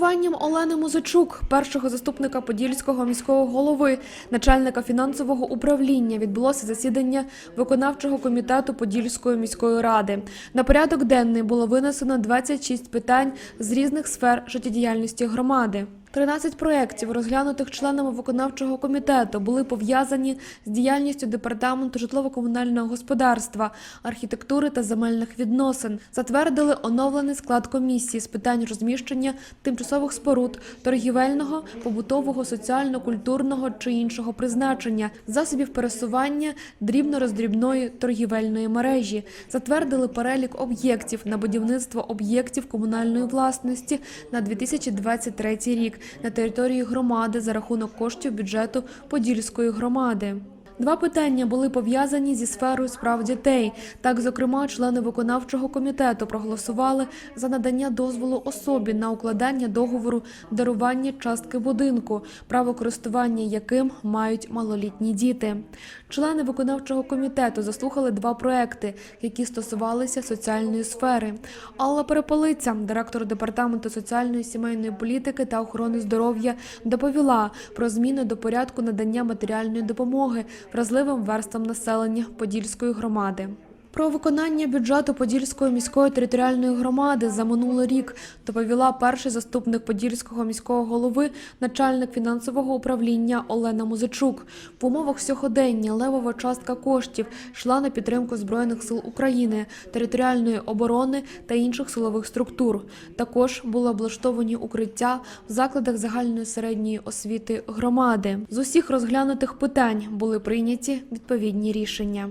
головуванням Олени Музичук, першого заступника Подільського міського голови, начальника фінансового управління, відбулося засідання виконавчого комітету Подільської міської ради. На порядок денний було винесено 26 питань з різних сфер життєдіяльності громади. 13 проєктів, розглянутих членами виконавчого комітету, були пов'язані з діяльністю департаменту житлово-комунального господарства, архітектури та земельних відносин. Затвердили оновлений склад комісії з питань розміщення тимчасових споруд, торгівельного, побутового, соціально-культурного чи іншого призначення, засобів пересування дрібно-роздрібної торгівельної мережі. Затвердили перелік об'єктів на будівництво об'єктів комунальної власності на 2023 рік на території громади за рахунок коштів бюджету Подільської громади. Два питання були пов'язані зі сферою справ дітей. Так, зокрема, члени виконавчого комітету проголосували за надання дозволу особі на укладання договору дарування частки будинку, право користування яким мають малолітні діти. Члени виконавчого комітету заслухали два проекти, які стосувалися соціальної сфери. Алла Перепелиця, директор департаменту соціальної сімейної політики та охорони здоров'я, доповіла про зміни до порядку надання матеріальної допомоги вразливим верствам населення Подільської громади. Про виконання бюджету Подільської міської територіальної громади за минулий рік доповіла перший заступник Подільського міського голови, начальник фінансового управління Олена Музичук. В умовах сьогодення левова частка коштів йшла на підтримку збройних сил України, територіальної оборони та інших силових структур. Також були облаштовані укриття в закладах загальної середньої освіти громади. З усіх розглянутих питань були прийняті відповідні рішення.